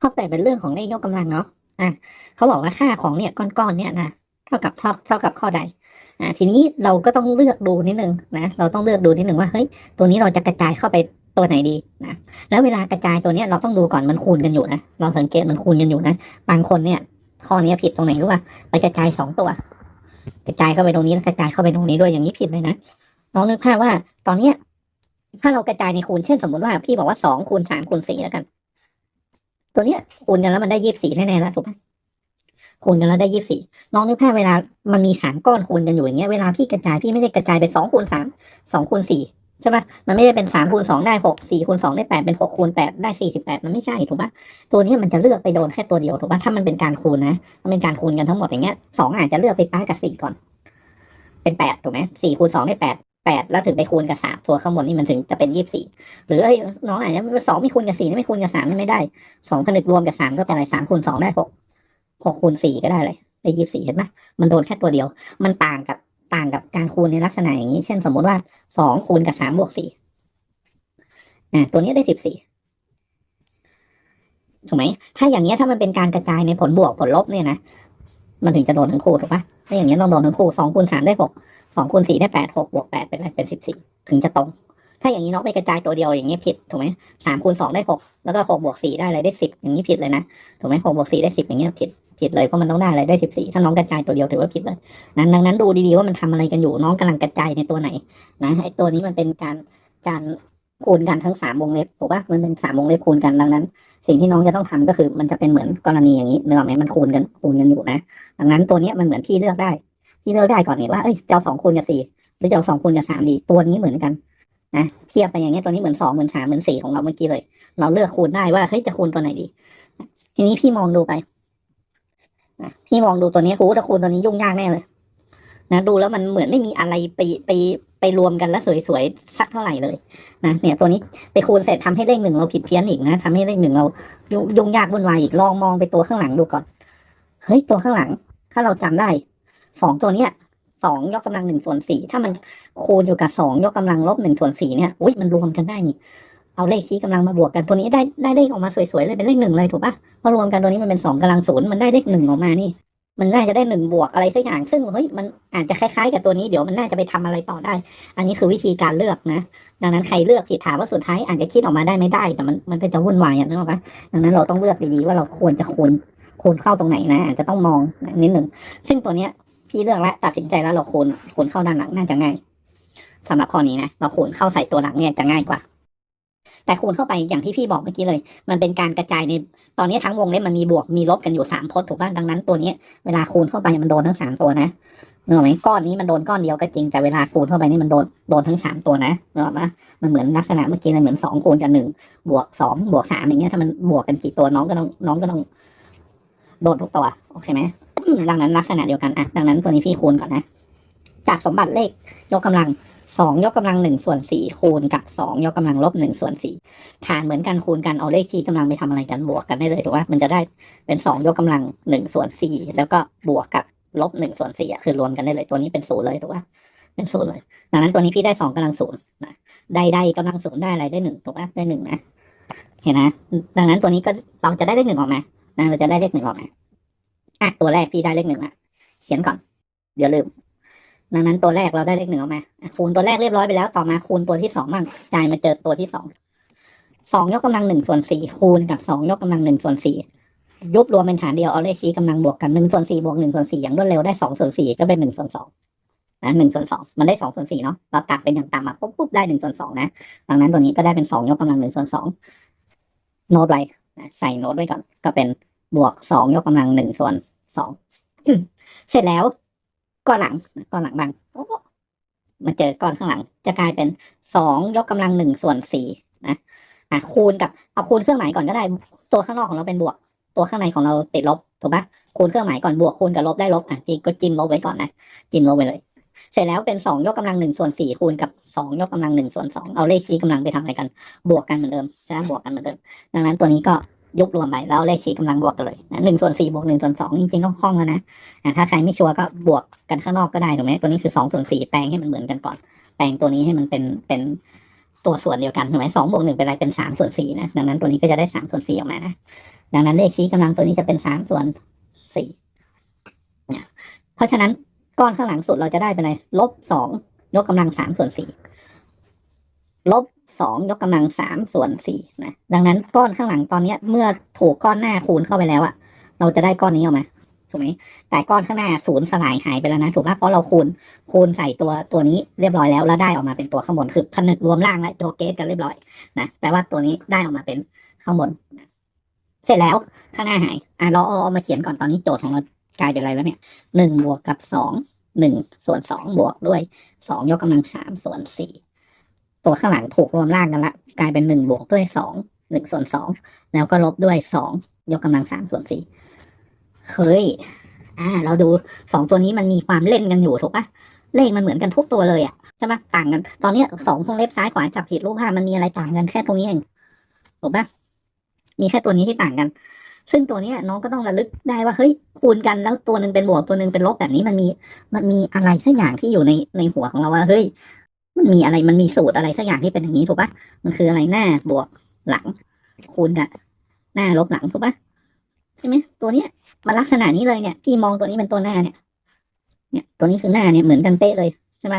ข้อแปดเป็นเรื่องของเลขยกกำลังเนาะอะเขาบอกว่าค่าของเนี่ยก้อนๆเนี่ยนะเท่ากับเท่าเท่ากับข้อใดอ่าทีนี้เราก็ต้องเลือกดูนิดนึงนะเราต้องเลือกดูนิดนึงว่าเฮ้ยตัวนี้เราจะกระจายเข้าไปตัวไหนดีนะแล้วเวลากระจายตัวเนี้ยเราต้องดูก่อนมันคูณกันอยู่นะเราสังเกตมันคูณกันอยู่นะบางคนเนี่ยข้อนี้ผิดตรงไหนรู้ป่ะไปกระจายสองตัว กระจายเข้าไปตรงนี้แล้วกระจายเข้าไปตรงนี้ด้วยอย่างนี้ผิดเลยนะน้องนึกภาพว่าตอนเนี้ยถ้าเรากระจายในคูณเช่นสมมติว่าพี่บอกว่าสองคูณสามคูณสี่แล้วกัน ตัวเนี้ยคูณกันแล้วมันได้ยี่สิบสี่แน่ๆแล้วถูกไหมคูณกันแล้วได้ยี่สิบสี่น้องนึกภาพเวลามันมีสามก้อนคูณกันอยู่อย่างเงี้ยเวลาพี่กระจายพี่ไม่ได้กระจายเป็นสองคูณสามสองคูณสี่ใช่ปะมันไม่ได้เป็นสามคูณสองได้หกสี่คูณสองได้แปดเป็นหกคูณแปดได้สี่สิบแปดมันไม่ใช่ถูกปะตัวนี้มันจะเลือกไปโดนแค่ตัวเดียวถูกปะถ้ามันเป็นการคูณนะ มันเป็นการคูณกันทั้งหมดอย่างเงี้ยสองอาจจะเลือกไปป้ายกับสี่ก่อน เป็นแปดถูกไหมสี่คูณสองได้แปด แปดแล้วถึงไปคูณกับสามตัวข้างบนนี่มันถึงจะเป็นยี่สิบสี่หรือเอ้ยน้องอาจจะสองไม่คูณกับสี่ไม่คูณกับสามนี่ไม่ได้สองผนึกรวมกับสามก็เป็นอะไรสามคูณสองได้หกหกคูณสี่ก็ได้เลยได้ยี่สิบสี่เห็นไหมมันโดนแค่ตัวเดียว มันต่างกับต่างกับการคูณในลักษณะอย่างนี้ เช่นสมมติว่าสองคูณกับสามบวกสี่อ่าตัวนี้ได้สิบสี่ถูกไหมถ้าอย่างเงี้ยถ้ามันเป็นการกระจายในผลบวกผลลบเนี่ยนะมันถึงจะโดนทั้งคู่ถูกปะถ้าอย่างเงี้ยต้องโดนทั้งคู่สองคูณสามได้หก สองคูณสี่ได้แปดหกบวกแปดเป็นอะไรเป็นสิบสี่ถึงจะตรง ถ้าอย่างนี้น้องไปกระจายตัวเดียวอย่างเงี้ยผิดถูกไหมสามคูณสองได้หกแล้วก็หกบวกสี่ได้อะไรได้สิบอย่างนี้ผิดเลยนะถูกไหมหกบวกสี่ได้สิบอย่างเงี้ยผิดผิดเลยเพราะมันต้องได้อะไรได้สิบสี่ถ้าน้องกระจายตัวเดียวถือว่าผิดเลยนั้นดังนั้นดูดีๆว่ามันทำอะไรกันอยู่น้องกำลังกระจายในตัวไหนนะไอ้ตัวนี้มันเป็นการการคูณกันทั้งสามวงเล็บถูกปะมันเป็นสามวงเล็บคูณกันดังนั้น สิ่งที่น้องจะต้องทำก็คือมันจะเป็นเหมือนกรณีอย่างนี้เนื้อไหมมันคูณกันคูณกันอยู่นะ ดังนั้นตัวนี้มันเหมือนพี่เลือกได้ พี่เลือกได้ก่อนนี่ว่าเอ้ยจะเอาสองคูณกับสี่หรือจะเอาสองคูณกับสามดีตัวนี้เหมือนกันนะเทียบไปอย่างเงี้ยตัวนี้เหมือนสองเหมือนสามเหมือนสี่ของเราเมื่อกี้เลย เราเลือกคูณได้ว่าเฮ้ยจะคูณตัวไหนดี ทีนี้พี่มองดูไปนะพี่มองดูตัวนี้คูถ้าคูณตัวนี้ยุ่งยากแน่เลยนะดูแล้วมันเหมือนไม่มีอะไรไปไปไปรวมกันแล้วสวยๆสักเท่าไหร่เลยนะเนี่ยตัวนี้ไปคูณเสร็จทำให้เลขหนึ่งเราผิดเพี้ยนอีกนะทำให้เลขหนึ่งเรายุ่งยากวุ่นวายอีกลองมองไปตัวข้างหลังดูก่อนเฮ้ยตัวข้างหลัง ถ้าเราจำได้ สองตัวเนี้ยสองยกกำลังหนึ่งส่วนสี่ถ้ามันคูณอยู่กับสองยกกำลังลบหนึ่งส่วนสี่เนี่ยอุ้ยมันรวมกันได้นี่เอาเลขชี้กำลังมาบวกกันตัวนี้ได้ได้เลขออกมาสวยๆเลยเป็นเลขหนึ่งเลยถูกปะพอรวมกันตัวนี้มันเป็นสองกำลังศูนย์มันได้เลขหนึ่งออกมานี่ มันน่าจะได้หนึ่งบวกอะไรสักอย่างซึ่งเฮ้ยมันอาจจะคล้ายๆ กับตัวนี้เดี๋ยวมันน่าจะไปทำอะไรต่อได้ อันนี้คือวิธีการเลือกนะ ดังนั้นใครเลือกผิดถามว่าสุดท้ายอาจจะคิดออกมาได้ไม่ได้แต่มันมันก็จะวุ่นวายอย่างนั้นหรอกปะดังนั้นเราต้องเลือกดีๆว่าเราควรจะคูณคูณเข้าตรงไหนนะอาจจะต้องมองนิดหนึ่งซึ่งตัวเนี้ย พี่เลือกแล้วตัดสินใจแล้วเราคูณคูณเข้าด้านหลังน่าจะง่ายสำหรับข้อนี้นะเราคูณเข้าใส่ตัวหลังเนี่ยจะง่ายกว่า แต่คูณเข้าไปอย่างที่พี่บอกเมื่อกี้เลย มันเป็นการกระจายในตอนนี้ทั้งวงเล็บมันมีบวกมีลบกันอยู่สามพจน์ถูกป่ะดังนั้นตัวนี้เวลาคูณเข้าไปมันโดนทั้งสามตัวนะเนกอะไหมก้อนนี้มันโดนก้อนเดียวก็จริงแต่เวลาคูณเข้าไปนี่มันโดนโดนทั้งสามตัวนะเนกอะปะมันเหมือนลักษณะเมื่อกี้เลยเหมือนสองคูณกับหนึ่งบวกสองบวกสามอย่างเงี้ยถ้ามันบวกกันกี่ตัวน้องก็ต้องน้องก็ต้องโดนทุกตัวโอเคไหม ดังนั้นลักษณะเดียวกันอะดังนั้นตัวนี้พี่คูณก่อนนะ จากสมบัติเลขยกกำลังสองยกกำลังหนึ่งส่วนสี่คูณกับสองยกกำลังลบหนึ่งส่วนสี่ฐานเหมือนกันคูณกันเอาเลขชี้กำลังไปทำอะไรกันบวกกันได้เลยถูกไหมมันจะได้เป็นสองยกกำลังหนึ่งส่วนสี่แล้วก็บวกกับลบหนึ่งส่วนสี่อะคือรวมกันได้เลยตัวนี้เป็นศูนย์เลยถูกไหมเป็นศูนย์เลยดังนั้นตัวนี้พี่ได้สองกำลังศูนย์นะได้ได้กำลังศูนย์ได้อะไรได้หนึ่งถูกไหมได้หนึ่งนะเห็นนะ ดังนั้นตัวนี้ก็เราจะได้เลขหนึ่งออกมานะเราจะได้เลขหนึ่งออกมา อะตัวแรกพี่ได้เลขหนึ่งละเขียนก่อน เดี๋ยวลืม ดังนั้นตัวแรกเราได้เลขหนึ่งออกมาคูณตัวแรกเรียบร้อยไปแล้วต่อมาคูณตัวที่สองบ้างจ่ายมาเจอตัวที่สองสองยกกำลังหนึ่งส่วนสี่คูณกับสองยกกำลังหนึ่งส่วนสี่ยุบรวมเป็นฐานเดียวเอาเลขชี้กำลังบวกกันหนึ่งส่วนสี่บวกหนึ่งส่วนสี่อย่างรวดเร็วได้สองส่วนสี่ก็เป็นหนึ่งส่วนสองนะหนึ่งส่วนสองมันได้สองส่วนสี่เนาะเราตัดเป็นอย่างต่ำมาปุ๊บปุ๊บได้หนึ่งส่วนสองนะดังนั้นตัวนี้ก็ได้เป็นสองยกกำลังหนึ่งส่วนสองโน้ตไว้ใส่โน้ตไว้ก่อนก็เป็นบวกสองยกกำลังหนึ่งส่วน สองเสร็จแล้วก้อนหลังก้อนหลังบางโอ้มาเจอก้อนข้างหลัง จะกลายเป็นสองยกกำลังหนึ่งส่วนสี่นะอะคูณกับเอาคูณเครื่องหมายก่อนก็ได้ ตัวข้างนอกของเราเป็นบวก ตัวข้างในของเราติดลบถูกปะคูณเครื่องหมายก่อนบวกคูณกับลบได้ลบอะพี่ก็จิ้มลบไว้ก่อนนะจิ้มลบไปเลย เสร็จแล้วเป็นสองยกกำลังหนึ่งส่วนสี่คูณกับสองยกกำลังหนึ่งส่วนสองเอาเลขชี้กำลังไปทำอะไรกัน บวกกันเหมือนเดิมใช่ไหมบวกกันเหมือนเดิม ดังนั้นตัวนี้ก็ ยกรวมไปแล้วเลขชี้กำลังบวกกันเลยหนึ่งส่วนสี่บวกหนึ่งส่วนสองจริงๆต้องคล่องแล้วนะอะถ้าใครไม่ชัวร์ก็บวกกันข้างนอกก็ได้ถูกไหมตัวนี้คือสองส่วนสี่แปลงให้มันเหมือนกันก่อน แปลงตัวนี้ให้มันเป็นเป็นตัวส่วนเดียวกันถูกไหมสองบวกหนึ่งเป็นอะไรเป็นสามส่วนสี่นะดังนั้นตัวนี้ก็จะได้สามส่วนสี่ออกมานะดังนั้นเลขชี้กำลังตัวนี้จะเป็นสามส่วนสี่เนี่ยเพราะฉะนั้นก้อนข้างหลังสุดเราจะได้เป็นอะไรลบสองยกกำลังสามส่วนสี่ลบ สองยกกำลังสามส่วนสี่นะดังนั้นก้อนข้างหลังตอนนี้เมื่อถูกก้อนหน้าคูณเข้าไปแล้วอะเราจะได้ก้อนนี้ออกมาถูกไหมแต่ก้อนข้างหน้าศูนย์สลายหายไปแล้วนะถูกปะเพราะเราคูณคูณใส่ตัวตัวนี้เรียบร้อยแล้วแล้วได้ออกมาเป็นตัวข้างบนคือผนึกรวมล่างและตัวเกตกันเรียบร้อยนะแปลว่าตัวนี้ได้ออกมาเป็นข้างบนนะเสร็จแล้วข้างหน้าหายอะเราเอาเอามาเขียนก่อนตอนนี้โจทย์ของเรากลายเป็นอะไรแล้วเนี่ยหนึ่งบวกกับสองหนึ่งส่วนสองบวกด้วยสองยกกำลังสามส่วนสี่ ตัวข้างหลังถูกรวมล่างกันละกลายเป็นหนึ่งบวกด้วยสองหนึ่งส่วนสองแล้วก็ลบด้วยสองยกกำลังสามส่วนสี่เฮ้ยอ่า เราดูสองตัวนี้มันมีความเล่นกันอยู่ถูกปะเลขมันเหมือนกันทุกตัวเลยอะใช่ไหมต่างกัน ตอนเนี้สองวงเล็บซ้ายขวาจับผิดรูปภาพมันมีอะไรต่างกันแค่ตรงนี้เองถูกปะมีแค่ตัวนี้ที่ต่างกัน ซึ่งตัวเนี้ยน้องก็ต้องระลึกได้ว่าเฮ้ยคูณกันแล้วตัวหนึ่งเป็นบวกตัวหนึ่งเป็นลบแบบนี้มันมี มันมีอะไรสักอย่างที่อยู่ในในหัวของเราว่าเฮ้ย มันมีอะไรมันมีสูตรอะไรสักอย่างที่เป็นอย่างนี้ถูกปะมันคืออะไรหน้าบวกหลัง คูณกับหน้าลบหลังถูกปะใช่ไหมตัวเนี้ยมันลักษณะนี้เลยเนี่ยพี่มองตัวนี้เป็นตัวหน้าเนี่ย เนี่ย ตัวนี้คือหน้าเนี่ยเหมือนกันเป๊ะเลยใช่ไหม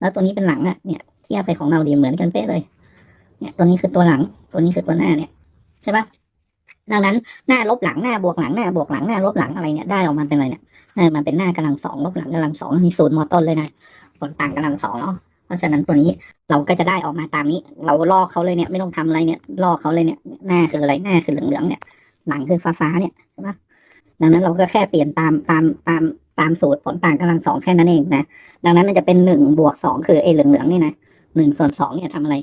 แล้วตัวนี้เป็นหลังอะเนี่ยเทียบไปของเราดีเหมือนกันเป๊ะเลย เนี่ยตัวนี้คือตัวหลัง ตัวนี้คือตัวหน้าเนี่ยใช่ปะดังนั้นหน้าลบหลังหน้าบวกหลังหน้าบวกหลังหน้าลบหลังอะไรเนี่ยได้ออกมาเป็นอะไรเนี่ยมันเป็นหน้ากำลังสองลบหลังกำลังสองมีสูตรมอต้นเลยนะผลต่างกำลังสองเนาะ ราะฉะนั้นตัวนี้เราก็จะได้ออกมาตามนี้ เราลอกเขาเลยเนี่ยไม่ต้องทำอะไรเนี่ยลอกเขาเลยเนี่ยหน้าคืออะไรหน้าคือเหลืองๆเนี่ย หลังคือฟ้าๆเนี่ยใช่ปะดังนั้นเราก็แค่เปลี่ยนตามตามตามตามสูตรผลต่างกำลังสองแค่นั้นเองนะดังนั้นมันจะเป็นหนึ่งบวกสองคือไอ้เหลืองๆนี่นะหนึ่งส่วนสองเนี่ยทำอะไร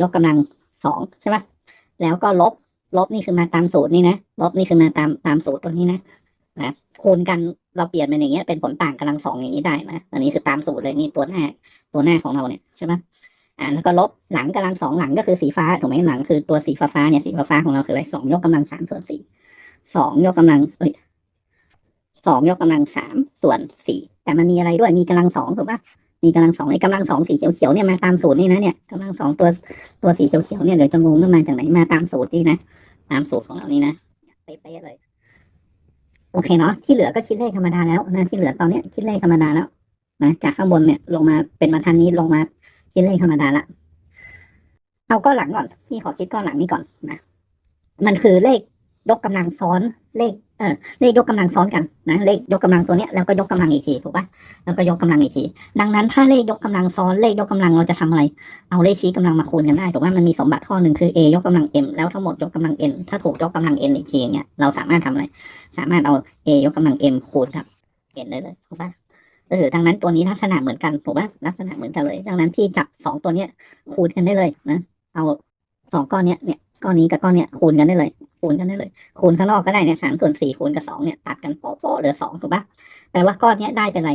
ยกกำลังสองใช่ปะแล้วก็ลบลบนี่คือมาตามสูตรนี่นะลบนี่คือมาตามตามสูตรตัวนี้นะ นะคูณกันเราเปลี่ยนเป็นอย่างเงี้ยเป็นผลต่างกำลังสองอย่างนี้ได้นะอันนี้คือตามสูตรเลยนี่ตัวหน้าตัวหน้าของเราเนี่ยใช่ปะอ่าแล้วก็ลบหลังกำลังสองหลังก็คือสีฟ้าถูกไหมหลังคือตัวสีฟ้าๆเนี่ยสีฟ้าๆของเราคืออะไรสองยกกำลังสามส่วนสี่สองยกกำลังเอ้ยสองยกกำลังสามส่วนสี่แต่มันมีอะไรด้วยมีกำลังสองถูกปะมีกำลังสองไอ้กำลังสองสีเขียวๆเนี่ยมาตามสูตรนี่นะเนี่ยกำลังสองตัวตัวสีเขียวๆเนี่ยเดี๋ยวจะงงว่ามาจากไหนมาตามสูตรนี่นะตามสูตรของเรานี่นะเป๊ะๆเลย โอเคเนาะที่เหลือก็คิดเลขธรรมดาแล้วนะที่เหลือตอนเนี้ยคิดเลขธรรมดาแล้วนะจากข้างบนเนี่ยลงมาเป็นมาทานนี้ลงมาคิดเลขธรรมดาละเอาก้อนหลังก่อนพี่ขอคิดก้อนหลังนี้ก่อนนะมันคือเลข ยกกำลังซ้อนเลขเออเลขยกกำลังซ้อนกันนะเลขยกกำลังตัวเนี้ยแล้วก็ยกกำลังอีกทีถูกปะแล้วก็ยกกำลังอีกทีดังนั้นถ้าเลขยกกำลังซ้อนเลขยกกำลังเราจะทำอะไร เอาเลขชี้กำลังมาคูณกันได้ถูกปะมันมีสมบัติข้อหนึ่งคือ a ยกกำลัง m แล้วทั้งหมดยกกำลัง n ถ้าถูกยกกำลัง n อีกทีเนี่ยเราสามารถทำอะไรสามารถเอา a ยกกำลัง m คูณกับ n ได้เลยถูกปะเออดังนั้นตัวนี้ลักษณะเหมือนกันถูกปะลักษณะเหมือนกันเลย ดังนั้นพี่จับสองตัวเนี้ยคูณกันได้เลยนะเอาสองก้อนเนี้ยเนี่ยก้อนนี้กับก้อนเนี้ยคูณกันได้เลย คูณกันได้เลย คูณข้างนอกก็ได้เนี่ยสามส่วนสี่คูณกับสองเนี่ยตัดกันโป๊ะๆเหลือสองถูกปะแปลว่าก้อนเนี้ยได้เป็นอะไร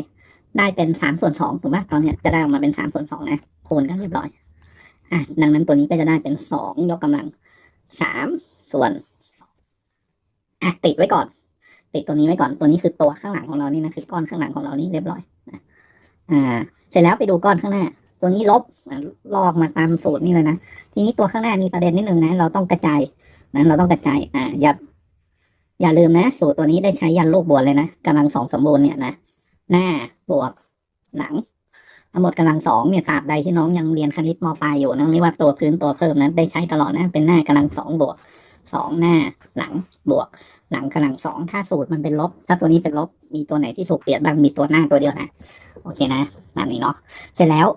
ได้เป็นสามส่วนสองถูกปะตอนเนี้ยจะได้ออกมาเป็นสามส่วนสองนะคูณกันเรียบร้อยอะดังนั้นตัวนี้ก็จะได้เป็นสองยกกำลังสามส่วนสองอะติดไว้ก่อน ติดตัวนี้ไว้ก่อนตัวนี้คือตัวข้างหลังของเรานี่นะคือก้อนข้างหลังของเรานี่เรียบร้อยอ่า เสร็จแล้วไปดูก้อนข้างหน้าตัวนี้ลบลอกมาตามสูตรนี่เลยนะ ทีนี้ตัวข้างหน้ามีประเด็นนิดนึงนะ เราต้องกระจาย นะเราต้องกระจายอ่าอย่าอย่าลืมนะ สูตรตัวนี้ได้ใช้ยันลูกบวกเลยนะกำลังสองสมบูรณ์เนี่ยนะหน้าบวกหลังทั้งหมดกำลังสองเนี่ยตราบใดที่น้องยังเรียนคณิตมปลายอยู่นะไม่ว่าตัวพื้นตัวเพิ่มนะได้ใช้ตลอดนะเป็นหน้ากำลังสองบวกสองหน้าหลังบวก หลังกำลังสองถ้าสูตรมันเป็นลบ ถ้าตัวนี้เป็นลบมีตัวไหนที่ถูกเปลี่ยนบ้างมีตัวหน้าตัวเดียวนะโอเคนะตามนี้เนาะเสร็จแล้ว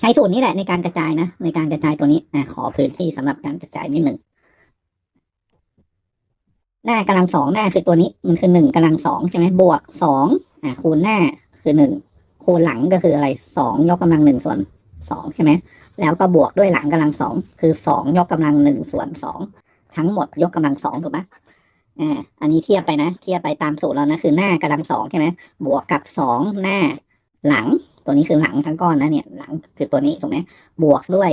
ใช้สูตรนี้แหละในการกระจายนะ ในการกระจายตัวนี้อะขอพื้นที่สำหรับการกระจายนิดหนึ่ง หน้ากำลังสองหน้าคือตัวนี้มันคือหนึ่งกำลังสองใช่ไหมบวกสองอะคูณหน้าคือหนึ่งคูณหลังก็คืออะไรสองยกกำลังหนึ่งส่วนสองใช่ไหมแล้วก็บวกด้วยหลังกำลังสองคือสองยกกำลังหนึ่งส่วนสองทั้งหมดยกกำลังสองถูกไหมอ่าอันนี้เทียบไปนะ เทียบไปตามสูตรแล้วนะคือหน้ากำลังสองใช่ไหมบวกกับสองหน้าหลังตัวนี้คือหลังทั้งก้อนนะเนี่ยหลังคือตัวนี้ถูกไหมบวกด้วย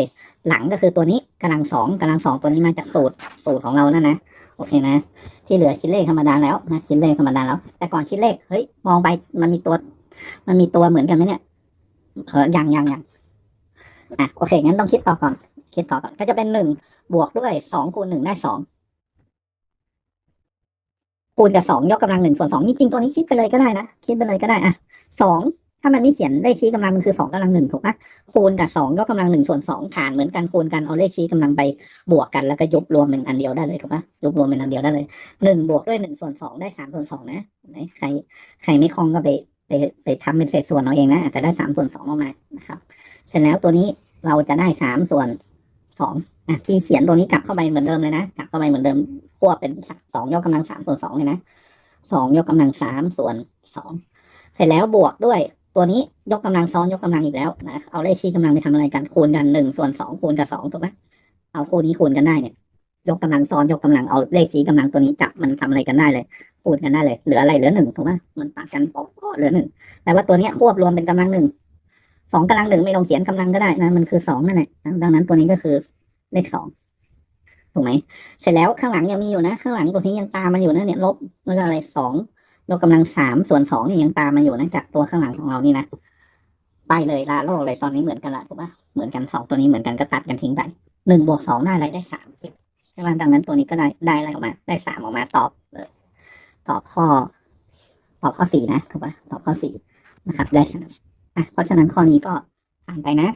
หลังก็คือตัวนี้กำลังสองกำลังสองตัวนี้มาจากสูตรสูตรของเรานั่นนะโอเคนะ ที่เหลือคิดเลขธรรมดาแล้วนะคิดเลขธรรมดาแล้ว แต่ก่อนคิดเลขเฮ้ยมองไปมันมีตัว มันมีตัวเหมือนกันไหมเนี่ยเออยังยังยังอะโอเคงั้นต้องคิดต่อก่อน คิดต่อก่อนก็จะเป็นหนึ่งบวกด้วยสองคูณหนึ่งได้สองคูณกับสองยกกำลังหนึ่งส่วนสองนี่จริงตัวนี้คิดไปเลยก็ได้นะคิดไปเลยก็ได้อะสอง ถ้ามันไม่เขียนเลขชี้กำลังมันคือสองกำลังหนึ่งถูกปะคูณกับสองยกกำลังหนึ่งส่วนสองฐานเหมือนกันคูณกันเอาเลขชี้กำลังไปบวกกันแล้วก็ยุบรวมเป็นอันเดียวได้เลยถูกปะยุบรวมเป็นอันเดียวได้เลยหนึ่งบวกด้วยหนึ่งส่วนสองได้สามส่วนสองนะใครใครไม่คล่องก็ไปไปไปทำเป็นเศษส่วนเอาเองนะอาจจะได้สามส่วนสองออกมานะครับ เสร็จแล้วตัวนี้เราจะได้สามส่วนสองอะที่เขียนตัวนี้กลับเข้าไปเหมือนเดิมเลยนะกลับเข้าไปเหมือนเดิมควบเป็นสองยกกำลังสามส่วนสองเลยนะสองยกกำลังสามส่วนสองเสร็จแล้วบวกด้วย ตัวนี้ยกกำลังซ้อนยกกำลังอีกแล้วนะเอาเลขชี้กำลังไปทำอะไรกันคูณกันหนึ่งส่วนสองคูณกับสองถูกไหมเอาคู่นี้คูณกันได้เนี่ย ยกกำลังซ้อนยกกำลังเอาเลขชี้กำลังตัวนี้จับมันทำอะไรกันได้เลยคูณกันได้เลยเหลืออะไรเหลือหนึ่งถูกไหมมันตัดกันปอกเหลือหนึ่งแต่ว่าตัวนี้ควบรวมเป็นกำลังหนึ่งสองกำลังหนึ่งไม่ลงเขียนกำลังก็ได้นะมันคือสองนั่นแหละดังนั้นตัวนี้ก็คือเลขสองถูกไหมเสร็จแล้วข้างหลังยังมีอยู่นะ ข้างหลังตัวนี้ยังตามมาอยู่นะเนี่ยลบแล้วก็อะไรสอง ยกกำลังสามส่วนสองนี่ยังตามมาอยู่นะจากตัวข้างหลังของเรานี่นะไปเลยลาโลกเลยตอนนี้เหมือนกันละถูกปะเหมือนกันสองตัวนี้เหมือนกันก็ตัดกันทิ้งไปหนึ่งบวกสองได้อะไรได้สามใช่ไหมดังนั้นตัวนี้ก็ได้ได้อะไรออกมา ได้สามออกมาตอบเลยตอบข้อ ตอบข้อสี่นะถูกปะตอบข้อสี่นะครับ ได้สามอะเพราะฉะนั้นข้อนี้ก็ผ่านไปนะ